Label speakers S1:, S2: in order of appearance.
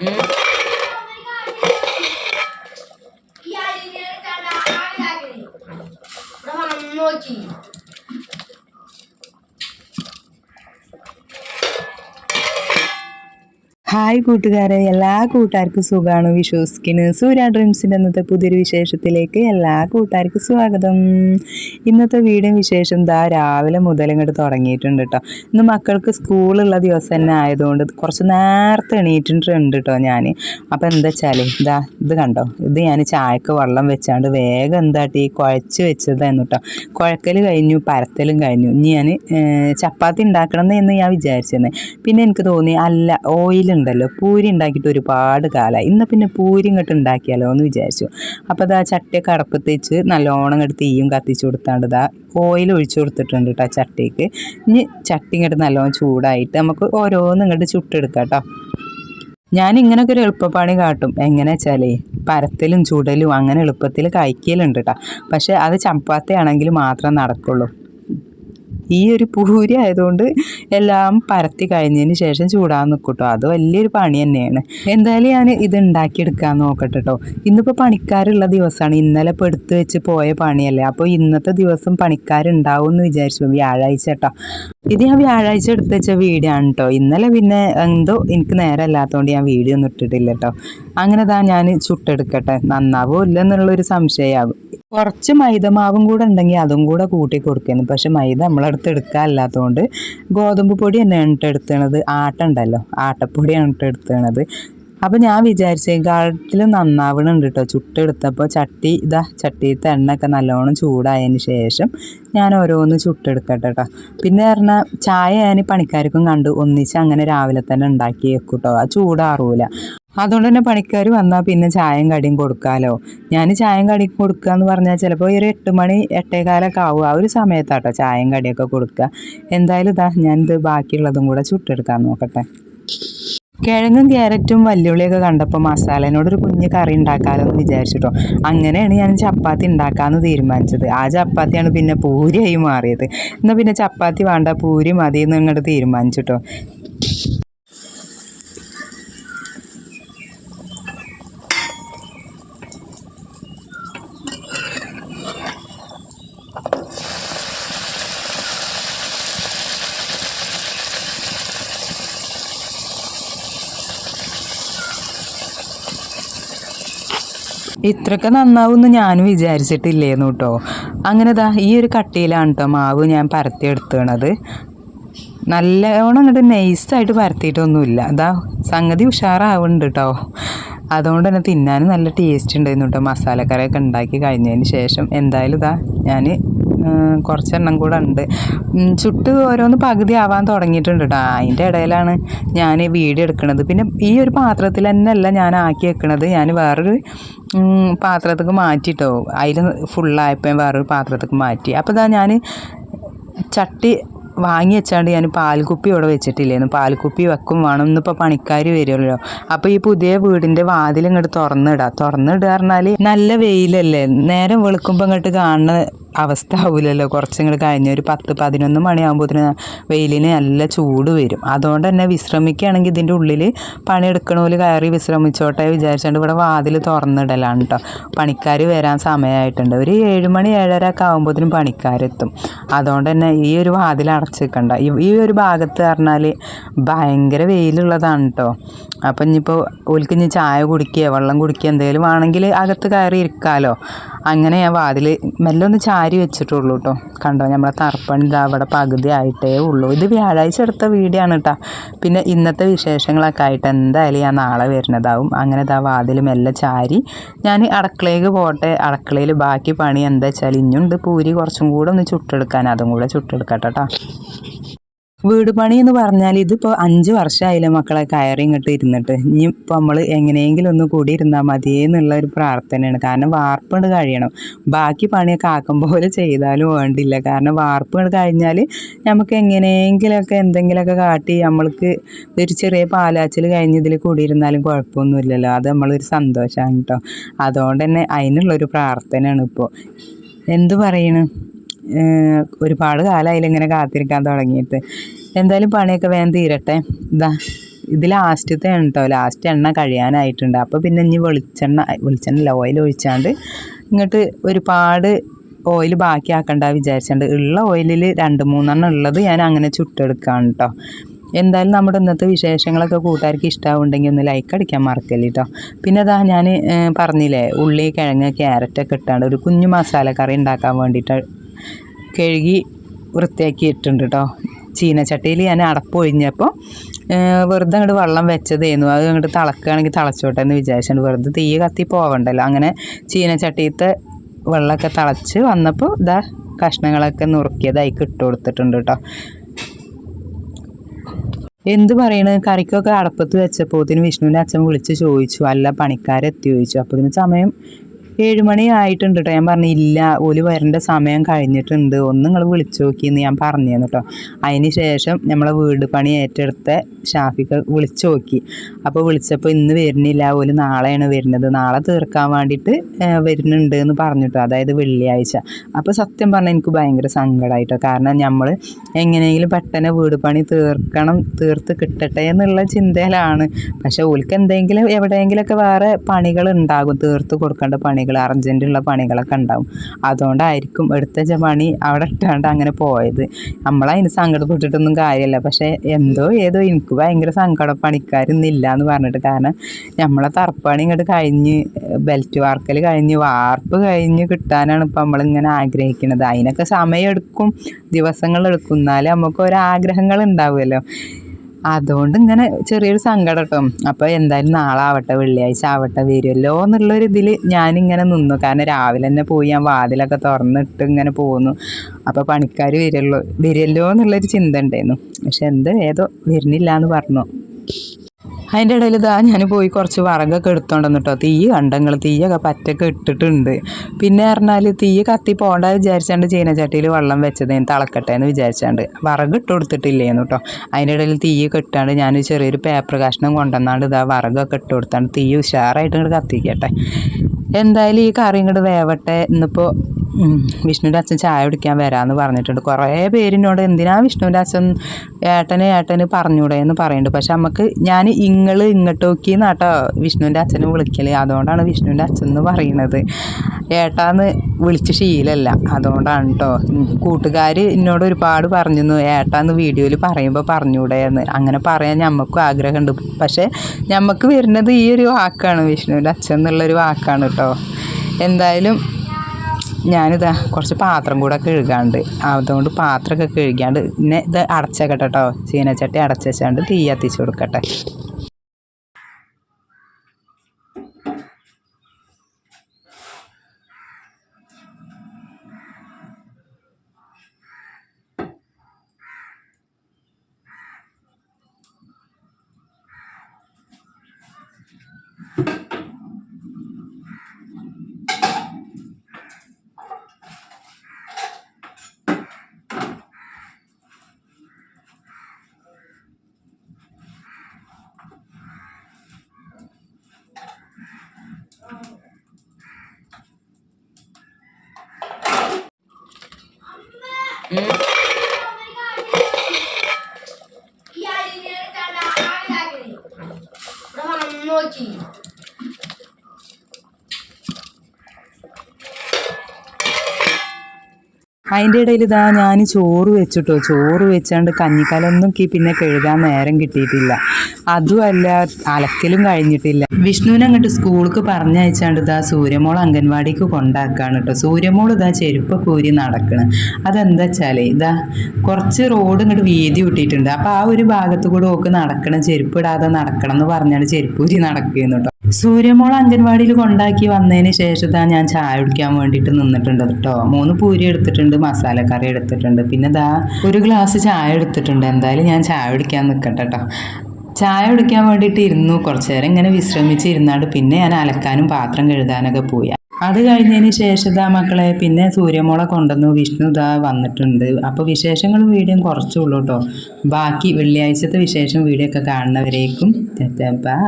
S1: നോക്കി
S2: ഹായ് കൂട്ടുകാരെ. എല്ലാ കൂട്ടുകാർക്കും സുഖമാണ് വിശ്വസിക്കുന്നു. സൂര്യ ഡ്രീംസിന്റെ ഇന്നത്തെ പുതിയൊരു വിശേഷത്തിലേക്ക് എല്ലാ കൂട്ടുകാർക്കും സ്വാഗതം. ഇന്നത്തെ വീടും വിശേഷം ദാ രാവിലെ മുതൽ ഇങ്ങോട്ട് തുടങ്ങിയിട്ടുണ്ട് കേട്ടോ ഇന്ന് മക്കൾക്ക് സ്കൂളുള്ള ദിവസം തന്നെ ആയതുകൊണ്ട് കുറച്ച് നേരത്തെ എണീറ്റിട്ടുണ്ട് കേട്ടോ ഞാൻ അപ്പോൾ എന്താ വെച്ചാൽ ഇതാ ഇത് കണ്ടോ? ഇത് ഞാൻ ചായക്ക് വെള്ളം വെച്ചാണ്ട് വേഗം എന്താട്ടി കുഴച്ച് വെച്ചതായിരുന്നു കേട്ടോ കുഴക്കൽ കഴിഞ്ഞു പരത്തലും കഴിഞ്ഞു. ഇനി ഞാൻ ചപ്പാത്തി ഉണ്ടാക്കണം എന്ന് ഞാൻ വിചാരിച്ചിരുന്നത് പിന്നെ എനിക്ക് തോന്നി അല്ല ഓയിൽ ഉണ്ടല്ലോ. പൂരി ഉണ്ടാക്കിയിട്ട് ഒരുപാട് കാലമായി ഇന്ന് പിന്നെ പൂരി ഇങ്ങോട്ട് ഉണ്ടാക്കിയാലോ എന്ന് വിചാരിച്ചു. അപ്പോൾ അതാ ചട്ടിയൊക്കെ അടപ്പത്തേച്ച് നല്ലോണം ഇങ്ങോട്ട് തീയും കത്തിച്ചു കൊടുത്താണ്ട് ഇതാ ഓയിൽ ഒഴിച്ചു കൊടുത്തിട്ടുണ്ട് കേട്ടോ ചട്ടിക്ക് ഇനി ചട്ടി ഇങ്ങോട്ട് നല്ലോണം ചൂടായിട്ട് നമുക്ക് ഓരോന്നും ഇങ്ങോട്ട് ചുട്ടെടുക്കാം കേട്ടോ ഞാൻ ഇങ്ങനൊക്കെ ഒരു എളുപ്പപ്പണി കാട്ടും. എങ്ങനെ വെച്ചാലേ പരത്തലും ചുടലും അങ്ങനെ എളുപ്പത്തിൽ കഴിക്കലുണ്ട് കേട്ടോ പക്ഷേ അത് ചപ്പാത്തി ആണെങ്കിൽ മാത്രം നടക്കുള്ളൂ. ഈ ഒരു പൂരി ആയതുകൊണ്ട് എല്ലാം പരത്തി കഴിഞ്ഞതിന് ശേഷം ചൂടാൻ നിൽക്കും കേട്ടോ അത് വലിയൊരു പണി തന്നെയാണ്. എന്തായാലും ഞാൻ ഇത് ഉണ്ടാക്കിയെടുക്കാൻ നോക്കട്ടെ കേട്ടോ ഇന്നിപ്പോൾ പണിക്കാരുള്ള ദിവസമാണ്. ഇന്നലെ ഇപ്പോൾ എടുത്ത് വെച്ച് പോയ പണിയല്ലേ. അപ്പോൾ ഇന്നത്തെ ദിവസം പണിക്കാരുണ്ടാവും എന്ന് വിചാരിച്ചു. വ്യാഴാഴ്ച കേട്ടോ. ഇത് ഞാൻ വ്യാഴാഴ്ച എടുത്ത് വെച്ച വീഡിയോ ആണ് കേട്ടോ. ഇന്നലെ പിന്നെ എന്തോ എനിക്ക് നേരം അല്ലാത്തതുകൊണ്ട് ഞാൻ വീഡിയോ ഒന്നും ഇട്ടിട്ടില്ല കേട്ടോ. അങ്ങനെ താ ഞാൻ ചുട്ടെടുക്കട്ടെ. നന്നാവോ ഇല്ലെന്നുള്ളൊരു സംശയമാകും കുറച്ച് മൈദമാവും കൂടെ ഉണ്ടെങ്കിൽ അതും കൂടെ കൂട്ടി കൊടുക്കുന്നു പക്ഷെ മൈദ നമ്മളടുത്ത് എടുക്കാനില്ലാത്തതുകൊണ്ട് ഗോതമ്പ് പൊടി തന്നെയാണ് എണ്ണിട്ടെടുത്തണത് ആട്ട ഉണ്ടല്ലോ ആട്ടപ്പൊടിയാണ് എണ്ണിട്ടെടുത്തണത് അപ്പോൾ ഞാൻ വിചാരിച്ചേക്കാട്ടിലും നന്നാവണുണ്ട് കേട്ടോ ചുട്ടെടുത്തപ്പോൾ ചട്ടി ഇതാ ചട്ടിയിലത്തെ എണ്ണയൊക്കെ നല്ലോണം ചൂടായതിന് ശേഷം ഞാൻ ഓരോന്ന് ചുട്ടെടുക്കട്ടെ കേട്ടോ പിന്നെ പറഞ്ഞാൽ ചായ ഞാൻ പണിക്കാർക്കും കണ്ടു. ഒന്നിച്ച് അങ്ങനെ രാവിലെ തന്നെ ഉണ്ടാക്കി വെക്കും കേട്ടോ ആ ചൂടാറൂല. അതുകൊണ്ട് തന്നെ പണിക്കാർ വന്നാൽ പിന്നെ ചായയും കടിയും കൊടുക്കാമല്ലോ ഞാൻ ചായയും കടിയും കൊടുക്കുക എന്ന് പറഞ്ഞാൽ ചിലപ്പോൾ ഒരു എട്ട് മണി എട്ടേകാലൊക്കെ ആവുക ആ ഒരു സമയത്താട്ടോ ചായയും കടിയൊക്കെ കൊടുക്കുക എന്തായാലും ഇതാ ഞാനിത് ബാക്കിയുള്ളതും കൂടെ ചുട്ടെടുക്കാൻ നോക്കട്ടെ. കിഴങ്ങും ക്യാരറ്റും വല്യുള്ളിയൊക്കെ കണ്ടപ്പോൾ മസാലേനോടൊരു കുഞ്ഞ് കറി ഉണ്ടാക്കാമല്ലോ എന്ന് വിചാരിച്ചിട്ടോ. അങ്ങനെയാണ് ഞാൻ ചപ്പാത്തി ഉണ്ടാക്കാമെന്ന് തീരുമാനിച്ചത്. ആ ചപ്പാത്തിയാണ് പിന്നെ പൂരിയായി മാറിയത്. എന്നാൽ പിന്നെ ചപ്പാത്തി വേണ്ട പൂരി മതി എന്ന് ഇങ്ങോട്ട് തീരുമാനിച്ചിട്ടോ. ഇത്രയൊക്കെ നന്നാവുമെന്ന് ഞാനും വിചാരിച്ചിട്ടില്ലേന്നു കേട്ടോ അങ്ങനെ ദാ ഈ ഒരു കട്ടിയിലാണ് കേട്ടോ മാവ് ഞാൻ പരത്തി എടുത്തത് നല്ലോണം അങ്ങോട്ട് നൈസായിട്ട് പരത്തിയിട്ടൊന്നുമില്ല. അതാ സംഗതി ഉഷാറാവുന്നുണ്ട് കേട്ടോ അതുകൊണ്ട് തന്നെ തിന്നാനും നല്ല ടേസ്റ്റ് ഉണ്ടായിരുന്നു കേട്ടോ മസാലക്കറിയൊക്കെ ഉണ്ടാക്കി കഴിഞ്ഞതിന് ശേഷം എന്തായാലും ഇതാ ഞാൻ കുറച്ചെണ്ണം കൂടെ ഉണ്ട്. ചുട്ട് ഓരോന്ന് പകുതി ആവാൻ തുടങ്ങിയിട്ടുണ്ട് കേട്ടോ അതിന്റെ ഇടയിലാണ് ഞാൻ വീഡിയോ എടുക്കുന്നത് പിന്നെ ഈ ഒരു പാത്രത്തിൽ തന്നെയല്ല ഞാൻ ആക്കി വെക്കുന്നത് ഞാൻ വേറൊരു പാത്രത്തേക്ക് മാറ്റിട്ടോ. അതിൽ ഫുള്ളായപ്പോൾ വേറൊരു പാത്രത്തേക്ക് മാറ്റി. അപ്പോൾ ഇതാ ഞാൻ ചട്ടി വാങ്ങി വെച്ചാണ്ട് ഞാൻ പാൽക്കുപ്പി ഇവിടെ വെച്ചിട്ടില്ലായിരുന്നു പാൽക്കുപ്പി വെക്കും വേണം. ഇന്നിപ്പോൾ പണിക്കാർ വരുമല്ലോ അപ്പോൾ ഈ പുതിയ വീടിന്റെ വാതിൽ ഇങ്ങോട്ട് തുറന്നിടാം. തുറന്നിടുക പറഞ്ഞാൽ നല്ല വെയിലല്ലേ? നേരം വെളുക്കുമ്പോൾ ഇങ്ങോട്ട് കാണുന്ന അവസ്ഥ ആവില്ലല്ലോ കുറച്ചിങ്ങോട്ട് കഴിഞ്ഞ ഒരു പത്ത് പതിനൊന്ന് മണിയാകുമ്പോഴത്തേന് വെയിലിന് നല്ല ചൂട് വരും. അതുകൊണ്ട് തന്നെ വിശ്രമിക്കുകയാണെങ്കിൽ ഇതിന്റെ ഉള്ളിൽ പണിയെടുക്കണ പോലെ കയറി വിശ്രമിച്ചോട്ടെ വിചാരിച്ചുകൊണ്ട് ഇവിടെ വാതിൽ തുറന്നിടലാണ് കേട്ടോ പണിക്കാർ വരാൻ സമയമായിട്ടുണ്ട് ഒരു ഏഴ് മണി ഏഴര ഒക്കെ ആകുമ്പോഴത്തേനും പണിക്കാരെത്തും അതുകൊണ്ട് തന്നെ ഈ ഒരു വാതിൽ അടച്ചിരിക്കണ്ട ഈ ഒരു ഭാഗത്ത് പറഞ്ഞാൽ ഭയങ്കര വെയിലുള്ളതാണ് കേട്ടോ അപ്പം ഇനിയിപ്പോൾ ഓൽക്ക് ഇനി ചായ കുടിക്കുക വെള്ളം കുടിക്കുക എന്തെങ്കിലും ആണെങ്കിൽ അകത്ത് കയറി ഇരിക്കാമല്ലോ അങ്ങനെ ഞാൻ വാതിൽ മെല്ലെ ഒന്ന് ചാരി വെച്ചിട്ടുള്ളൂ കേട്ടോ കണ്ടോ നമ്മളെ ഇതാ അവിടെ പകുതി ആയിട്ടേ ഉള്ളൂ. ഇത് വ്യാഴാഴ്ച എടുത്ത വീഡിയോ ആണ് കേട്ടോ പിന്നെ ഇന്നത്തെ വിശേഷങ്ങളൊക്കെ ആയിട്ട് എന്തായാലും ഞാൻ നാളെ വരുന്നതാവും. അങ്ങനെ ഇതാ വാതിലും എല്ലാം ചാരി ഞാൻ അടുക്കളയിലേക്ക് പോട്ടെ. അടുക്കളയിൽ ബാക്കി പണി എന്താ വെച്ചാൽ ഇനിയുണ്ട്. പൂരി കുറച്ചും കൂടെ ഒന്ന് ചുട്ടെടുക്കാൻ. അതും കൂടെ ചുട്ടെടുക്കട്ടെ കേട്ടോ വീട് പണി എന്ന് പറഞ്ഞാൽ ഇതിപ്പോൾ അഞ്ച് വർഷമായില്ലേ മക്കളെ കയറി ഇങ്ങോട്ട് ഇരുന്നിട്ട്. ഇനി ഇനിയിപ്പോൾ നമ്മൾ എങ്ങനെയെങ്കിലും ഒന്ന് കൂടി ഇരുന്നാൽ മതിയേ എന്നുള്ള ഒരു പ്രാർത്ഥനയാണ്. കാരണം വാർപ്പുണ്ട് കഴിയണം. ബാക്കി പണിയൊക്കെ ആക്കും പോലെ ചെയ്താലും വേണ്ടില്ല. കാരണം വാർപ്പ് കഴിഞ്ഞാൽ നമുക്ക് എങ്ങനെയെങ്കിലുമൊക്കെ എന്തെങ്കിലുമൊക്കെ കാട്ടി നമ്മൾക്ക് ഒരു ചെറിയ പാലാച്ചിൽ കഴിഞ്ഞ് ഇതിൽ കൂടിയിരുന്നാലും കുഴപ്പമൊന്നുമില്ലല്ലോ. അത് നമ്മളൊരു സന്തോഷമാണ് കേട്ടോ. അതുകൊണ്ട് തന്നെ അതിനുള്ളൊരു പ്രാർത്ഥനയാണ് ഇപ്പോൾ എന്തു പറയണ്? ഒരുപാട് കാലമായില്ല ഇങ്ങനെ കാത്തിരിക്കാൻ തുടങ്ങിയിട്ട്. എന്തായാലും പണിയൊക്കെ വേഗം തീരട്ടെ. ഇതാ ഇത് ലാസ്റ്റത്തെ ആണ് കേട്ടോ ലാസ്റ്റ് എണ്ണ കഴിയാനായിട്ടുണ്ട്. അപ്പോൾ പിന്നെ ഇനി വെളിച്ചെണ്ണ വെളിച്ചെണ്ണ ഓയിൽ ഒഴിച്ചാണ്ട് ഇങ്ങോട്ട് ഒരുപാട് ഓയിൽ ബാക്കിയാക്കണ്ട വിചാരിച്ചുണ്ട്. ഉള്ള ഓയിലിൽ രണ്ട് മൂന്നെണ്ണം ഉള്ളത് ഞാൻ അങ്ങനെ ചുട്ടെടുക്കുകയാണ് കേട്ടോ എന്തായാലും നമ്മുടെ ഇന്നത്തെ വിശേഷങ്ങളൊക്കെ കൂട്ടുകാർക്ക് ഇഷ്ടമാവുണ്ടെങ്കിൽ ഒന്ന് ലൈക്ക് അടിക്കാൻ മറക്കല്ലേ കേട്ടോ പിന്നെ അതാ ഞാൻ പറഞ്ഞില്ലേ ഉള്ളി കിഴങ്ങ് ക്യാരറ്റൊക്കെ ഇട്ടാണ്ട് ഒരു കുഞ്ഞു മസാലക്കറി ഉണ്ടാക്കാൻ വേണ്ടിയിട്ട് കഴുകി വൃത്തിയാക്കി ഇട്ടുണ്ട് കേട്ടോ ചീനച്ചട്ടിയിൽ ഞാൻ അടപ്പ് ഒഴിഞ്ഞപ്പോൾ വെറുതെ അങ്ങോട്ട് വെള്ളം വെച്ചതേന്നു. അത് അങ്ങോട്ട് തിളക്കുകയാണെങ്കിൽ തിളച്ചോട്ടെ എന്ന് വിചാരിച്ചുണ്ട് വെറുതെ തീ കത്തി പോവണ്ടല്ലോ അങ്ങനെ ചീനച്ചട്ടിയത്തെ വെള്ളമൊക്കെ തിളച്ച് വന്നപ്പോൾ ഇതാ കഷ്ണങ്ങളൊക്കെ നുറുക്കിയതായി ഇട്ട് കൊടുത്തിട്ടുണ്ട് കേട്ടോ എന്ത് പറയണ്? കറിക്കൊക്കെ അടപ്പത്ത് വെച്ചപ്പോൾ ഇതിന് വിഷ്ണുവിന്റെ അച്ഛൻ വിളിച്ച് ചോദിച്ചു. അല്ല പണിക്കാരെത്തി ചോദിച്ചു. അപ്പോൾ ഇതിന് സമയം ഏഴുമണി ആയിട്ടുണ്ട് കേട്ടോ ഞാൻ പറഞ്ഞു ഇല്ല ഓൽ വരേണ്ട സമയം കഴിഞ്ഞിട്ടുണ്ട്. ഒന്ന് നിങ്ങൾ വിളിച്ചു നോക്കിയെന്ന് ഞാൻ പറഞ്ഞു കേട്ടോ അതിന് ശേഷം നമ്മളെ വീട് പണി ഏറ്റെടുത്ത ഷാഫിക്ക് വിളിച്ചു നോക്കി. അപ്പോൾ വിളിച്ചപ്പോൾ ഇന്ന് വരുന്നില്ല ഓൽ നാളെയാണ് വരുന്നത്. നാളെ തീർക്കാൻ വേണ്ടിയിട്ട് വരുന്നുണ്ട് എന്ന് പറഞ്ഞു പറഞ്ഞിട്ടോ അതായത് വെള്ളിയാഴ്ച. അപ്പോൾ സത്യം പറഞ്ഞാൽ എനിക്ക് ഭയങ്കര സങ്കടമായിട്ടോ കാരണം നമ്മൾ എങ്ങനെയെങ്കിലും പെട്ടെന്ന് വീട് പണി തീർക്കണം തീർത്ത് കിട്ടട്ടെ എന്നുള്ള ചിന്തയിലാണ്. പക്ഷേ ഓൽക്ക് എന്തെങ്കിലും എവിടെയെങ്കിലുമൊക്കെ വേറെ പണികൾ ഉണ്ടാകും. തീർത്ത് കൊടുക്കേണ്ട പണികൾ അർജന്റുള്ള പണികളൊക്കെ ഉണ്ടാവും. അതുകൊണ്ടായിരിക്കും എടുത്ത പണി അവിടെ ഇട്ടാണ്ട് അങ്ങനെ പോയത്. നമ്മളതിന് സങ്കടപ്പെട്ടിട്ടൊന്നും കാര്യമില്ല. പക്ഷേ എന്തോ ഏതോ എനിക്ക് ഭയങ്കര സങ്കടം പണിക്കാരൊന്നില്ല എന്ന് പറഞ്ഞിട്ട് കാരണം നമ്മളെ തറപ്പണി ഇങ്ങോട്ട് കഴിഞ്ഞ് ബെൽറ്റ് വാർക്കൽ കഴിഞ്ഞ് വാർപ്പ് കഴിഞ്ഞ് കിട്ടാനാണ് ഇപ്പം നമ്മളിങ്ങനെ ആഗ്രഹിക്കുന്നത്. അതിനൊക്കെ സമയമെടുക്കും ദിവസങ്ങളെടുക്കും. എന്നാലും നമുക്ക് ഓരോ ആഗ്രഹങ്ങൾ ഉണ്ടാവുമല്ലോ. അതുകൊണ്ട് ഇങ്ങനെ ചെറിയൊരു സങ്കടം കേട്ടോ അപ്പോൾ എന്തായാലും നാളെ ആവട്ടെ വെള്ളിയാഴ്ച ആവട്ടെ വരുമല്ലോ എന്നുള്ളൊരു ഇതിൽ ഞാനിങ്ങനെ നിന്നു. കാരണം രാവിലെ തന്നെ പോയി ഞാൻ വാതിലൊക്കെ തുറന്നിട്ട് ഇങ്ങനെ പോന്നു. അപ്പോൾ പണിക്കാർ വരുമല്ലോ വരുമല്ലോ എന്നുള്ളൊരു ചിന്ത ഉണ്ടായിരുന്നു. പക്ഷെ എന്ത് ഏതോ വരുന്നില്ല എന്ന് പറഞ്ഞു. അതിന്റെ ഇടയിൽ ഇതാ ഞാൻ പോയി കുറച്ച് വറകൊക്കെ എടുത്തോണ്ടെന്ന് കേട്ടോ തീ കണ്ടങ്ങൾ തീയൊക്കെ പറ്റൊക്കെ ഇട്ടിട്ടുണ്ട്. പിന്നെ പറഞ്ഞാൽ തീ കത്തി പോകണ്ട വിചാരിച്ചാണ്ട് ചീനച്ചട്ടിയിൽ വെള്ളം വെച്ചത് ഞാൻ തിളക്കട്ടെ എന്ന് വിചാരിച്ചാണ്ട്. വറക് ഇട്ട് കൊടുത്തിട്ടില്ലേന്നു കേട്ടോ അതിന്റെ ഇടയിൽ തീ കിട്ടാണ്ട് ഞാൻ ചെറിയൊരു പേപ്പർ കഷ്ണം കൊണ്ടുവന്നാണ്ട് ഇതാ വറകൊക്കെ ഇട്ട് കൊടുത്താണ്ട് തീ ഉഷാറായിട്ട് ഇങ്ങോട്ട് കത്തിക്കട്ടെ. എന്തായാലും ഈ കറി ഇങ്ങോട്ട് വേവട്ടെ. ഇന്നിപ്പോൾ വിഷ്ണുവിന്റെ അച്ഛൻ ചായ കുടിക്കാൻ വരാമെന്ന് പറഞ്ഞിട്ടുണ്ട്. കുറേ പേരിനോട് എന്തിനാ വിഷ്ണുവിന്റെ അച്ഛൻ ഏട്ടനെ ഏട്ടന് പറഞ്ഞൂടെ എന്ന് പറയുന്നുണ്ട് പക്ഷെ നമുക്ക് ഞാൻ ഇങ്ങൾ ഇങ്ങോട്ട് നോക്കിയെന്നാട്ടോ വിഷ്ണുവിന്റെ അച്ഛനെ വിളിക്കൽ. അതുകൊണ്ടാണ് വിഷ്ണുവിന്റെ അച്ഛൻ എന്ന് പറയുന്നത്. ഏട്ടാന്ന് വിളിച്ച് ശീലല്ല. അതുകൊണ്ടാണ് കേട്ടോ കൂട്ടുകാർ എന്നോട് ഒരുപാട് പറഞ്ഞിരുന്നു. ഏട്ടാന്ന് വീഡിയോയിൽ പറയുമ്പോൾ പറഞ്ഞൂടെ എന്ന് അങ്ങനെ പറയാൻ ഞമ്മക്കും ആഗ്രഹമുണ്ട്. പക്ഷേ ഞമ്മക്ക് വരുന്നത് ഈ ഒരു വാക്കാണ് വിഷ്ണുവിന്റെ അച്ഛൻ എന്നുള്ളൊരു വാക്കാണ് കേട്ടോ എന്തായാലും ഞാനിതാ കുറച്ച് പാത്രം കൂടെ കഴുകാണ്ട്. അതുകൊണ്ട് പാത്രമൊക്കെ കഴുകിയാണ്ട് പിന്നെ ഇത് അടച്ചേക്കട്ടെ കേട്ടോ ചീനച്ചട്ടി അടച്ചുവെച്ചാണ്ട് തീ കത്തിച്ച് കൊടുക്കട്ടെ.
S1: നോക്കി
S2: അതിന്റെ ഇടയിൽ ഇതാ ഞാൻ ചോറ് വെച്ചിട്ടോ. ചോറ് വെച്ചാണ്ട് കഞ്ഞിക്കാലൊന്നും കി പിന്നെ കഴുകാൻ നേരം കിട്ടിയിട്ടില്ല. അതുമല്ല അലക്കലും കഴിഞ്ഞിട്ടില്ല. വിഷ്ണുവിനെ അങ്ങോട്ട് സ്കൂൾക്ക് പറഞ്ഞയച്ചാണ്ട് ഇതാ സൂര്യമോൾ അംഗൻവാടിക്ക് കൊണ്ടാക്കാണ് കേട്ടോ. സൂര്യമോൾ ഇതാ ചെരുപ്പ് കൂരി നടക്കണം. അതെന്താ വെച്ചാലേ ഇതാ കുറച്ച് റോഡ് ഇങ്ങോട്ട് വീതി വിട്ടിട്ടുണ്ട് അപ്പോൾ ആ ഒരു ഭാഗത്ത് കൂടെ ഓക്ക് നടക്കണം ചെരുപ്പ് ഇടാതെ നടക്കണം എന്ന് പറഞ്ഞാണ് ചെരുപ്പൂരി നടക്കുന്നു കേട്ടോ. സൂര്യമോൾ അംഗൻവാടിയിൽ കൊണ്ടാക്കി വന്നതിന് ശേഷം ഞാൻ ചായ കുടിക്കാൻ വേണ്ടിയിട്ട് നിന്നിട്ടുണ്ട് കേട്ടോ. മൂന്ന് പൂരി എടുത്തിട്ടുണ്ട് മസാലക്കറി എടുത്തിട്ടുണ്ട്. പിന്നെ ദാ ഒരു ഗ്ലാസ് ചായ എടുത്തിട്ടുണ്ട്. എന്തായാലും ഞാൻ ചായ കുടിക്കാൻ നിൽക്കട്ടെ കേട്ടോ. ചായ കുടിക്കാൻ വേണ്ടിയിട്ട് ഇരുന്നു. കുറച്ച് നേരം ഇങ്ങനെ വിശ്രമിച്ച് ഇരുന്നാണ്ട് പിന്നെ ഞാൻ അലക്കാനും പാത്രം കഴുകാനൊക്കെ പോയാ. അത് കഴിഞ്ഞതിന് ശേഷം ഇതാ മക്കളെ പിന്നെ സൂര്യമോളെ കൊണ്ടുവന്നു. വിഷ്ണു ഇതാ വന്നിട്ടുണ്ട്. അപ്പോൾ വിശേഷങ്ങൾ വീഡിയോ കുറച്ചുള്ളൂ കേട്ടോ. ബാക്കി വെള്ളിയാഴ്ചത്തെ വിശേഷം വീഡിയോ ഒക്കെ കാണുന്നവരേക്കും. ബൈ